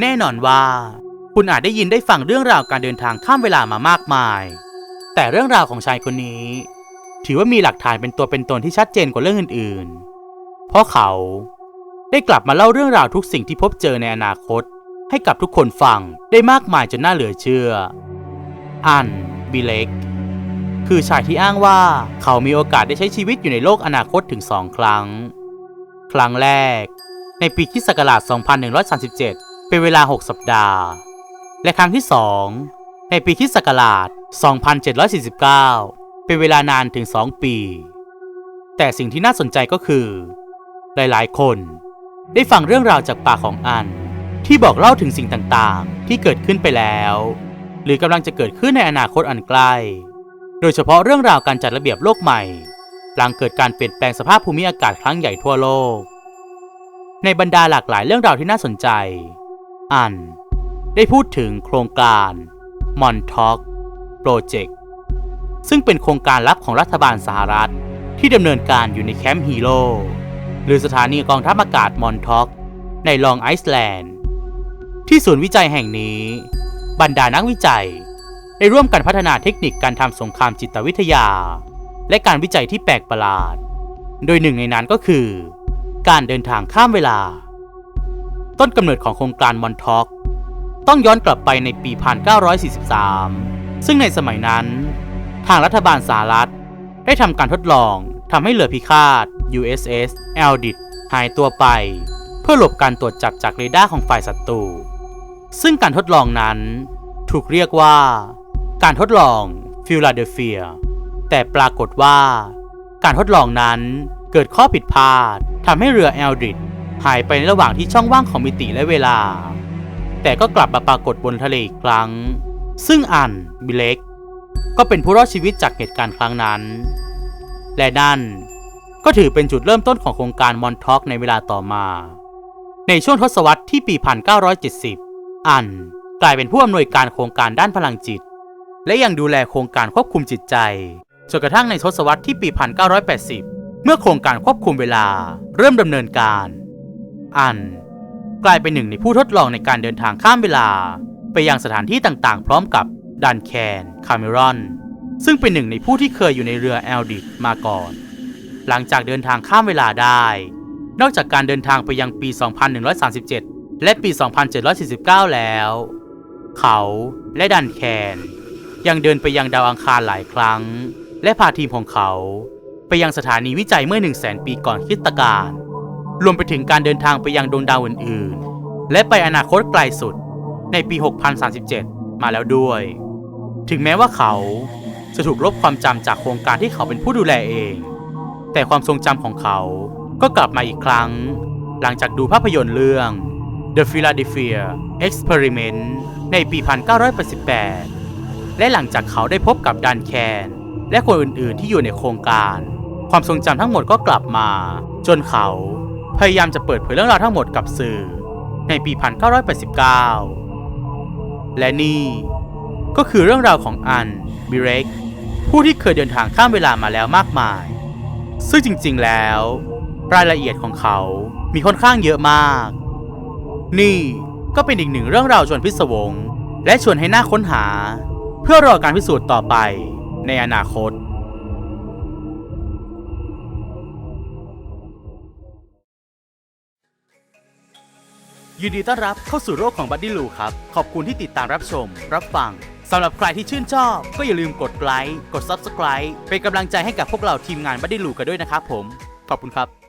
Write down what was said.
แน่นอนว่า คุณอาจได้ยินได้ฟังเรื่องราวการเดินทางข้ามเวลามามากมาย แต่เรื่องราวของชายคนนี้ ถือว่ามีหลักฐานเป็นตัวเป็นตนที่ชัดเจนกว่าเรื่องอื่นๆ เพราะเขาได้กลับมาเล่าเรื่องราวทุกสิ่งที่พบเจอในอนาคต ให้กับทุกคนฟังได้มากมายจนน่าเหลือเชื่อ อันบิเล็ก คือชายที่อ้างว่าเขามีโอกาสได้ใช้ชีวิตอยู่ในโลกอนาคตถึงสองครั้ง ครั้งแรก ในปีคริสต์ศักราช 2137 เป็นเวลา 6 สัปดาห์ และครั้งที่ 2 ในปีคริสต์ศักราช 2749 เป็นเวลานานถึง 2 ปี แต่สิ่งที่น่าสนใจก็คือ หลายๆ คนได้ฟังเรื่องราวจากปากของอัน ที่บอกเล่าถึงสิ่งต่างๆ ที่เกิดขึ้นไปแล้ว หรือกำลังจะเกิดขึ้นในอนาคตอันใกล้ โดยเฉพาะเรื่องราวการจัดระเบียบโลกใหม่ หลังเกิดการเปลี่ยนแปลงสภาพภูมิอากาศครั้งใหญ่ทั่วโลก ในบรรดาหลากหลายเรื่องราวที่น่าสนใจ อัน ได้พูดถึงโครงการ Montauk Project ซึ่งเป็นโครงการลับของรัฐบาลสหรัฐ ที่ดำเนินการอยู่ในแคมป์ฮีโร่หรือสถานีกองทัพอากาศมอนท็อกในลองไอซ์แลนด์ ที่ศูนย์วิจัยแห่งนี้ บรรดานักวิจัย ได้ร่วมกันพัฒนาเทคนิคการทำสงครามจิตวิทยา และการวิจัยที่แปลกประหลาด โดยหนึ่งในนั้นก็คือ การเดินทางข้ามเวลา ต้นกำเนิดของโครงการมอนท็อกต้องย้อนกลับไปในปี 1943 ซึ่งในสมัยนั้น ทางรัฐบาลสหรัฐ ได้ทำการทดลองทำให้เรือพิฆาต USS Eldit หายตัวไป เพื่อหลบการตรวจจับจากเรดาร์ของฝ่ายศัตรู ซึ่งการทดลองนั้นถูกเรียกว่า การทดลองฟิลาเดลเฟีย แต่ปรากฏว่า การทดลองนั้นเกิดข้อผิดพลาดทำให้เรือ Eldit หายไปในระหว่างที่ช่องว่างของมิติและเวลา แต่ก็กลับมาปรากฏบนทะเลอีกครั้ง ซึ่งอันบิเล็ก ก็เป็นผู้รอดชีวิตจากเหตุการณ์ครั้งนั้น และนั่นก็ถือเป็นจุดเริ่มต้นของโครงการมอนท็อกในเวลาต่อมา ในช่วงทศวรรษที่ปี 1970 อันกลายเป็นผู้อำนวยการโครงการด้านพลังจิต และยังดูแลโครงการควบคุมจิตใจจนกระทั่งในทศวรรษที่ปี 1980 เมื่อโครงการควบคุมเวลาเริ่มดำเนินการ อัน กลายเป็นหนึ่งในผู้ทดลองในการเดินทางข้ามเวลา ไปยังสถานที่ต่างๆ พร้อมกับดันแคนคาเมรอน ซึ่งเป็นหนึ่งในผู้ที่เคยอยู่ในเรือแอลดิตมาก่อน หลังจากเดินทางข้ามเวลาได้ นอกจากการเดินทางไปยังปี 2137 และปี 2749 แล้ว เขาและดันแคนยังเดินไปยังดาวอังคารหลายครั้ง และพาทีมของเขา ไปยังสถานีวิจัยเมื่อ 1 0 0 0 0 0 ปีก่อนคริสตกาล รวมไปถึงการเดินทางไปยังดวงดาวอื่นๆ และไปอนาคตไกลสุดในปี 6037 มาแล้วด้วย ถึงแม้ว่าเขาจะถูกลบความจำจากโครงการที่เขาเป็นผู้ดูแลเอง แต่ความทรงจำของเขาก็กลับมาอีกครั้ง หลังจากดูภาพยนตร์เรื่อง The Philadelphia Experiment ในปี 1988 และหลังจากเขาได้พบกับดันแคน และคนอื่นๆที่อยู่ในโครงการ ความทรงจำทั้งหมดก็กลับมา จนเขา พยายามจะเปิดเผยเรื่องราวทั้งหมดกับสื่อในปี 1989 และนี่ก็คือเรื่องราวของอันบิเรกผู้ที่เคยเดินทางข้ามเวลามาแล้วมากมาย ซึ่งจริงๆแล้ว รายละเอียดของเขามีค่อนข้างเยอะมาก นี่ก็เป็นอีกหนึ่งเรื่องราวชวนพิศวง และชวนให้น่าค้นหา เพื่อรอการพิสูจน์ต่อไปในอนาคต ยินดีต้อนรับเข้าสู่โลกของบัดดี้ลูครับ ขอบคุณที่ติดตามรับชม รับฟังสำหรับใครที่ชื่นชอบ ก็อย่าลืมกดไลค์กด Subscribe เป็นกำลังใจให้กับพวกเราทีมงานบัดดี้ลูกันด้วยนะครับผม ขอบคุณครับ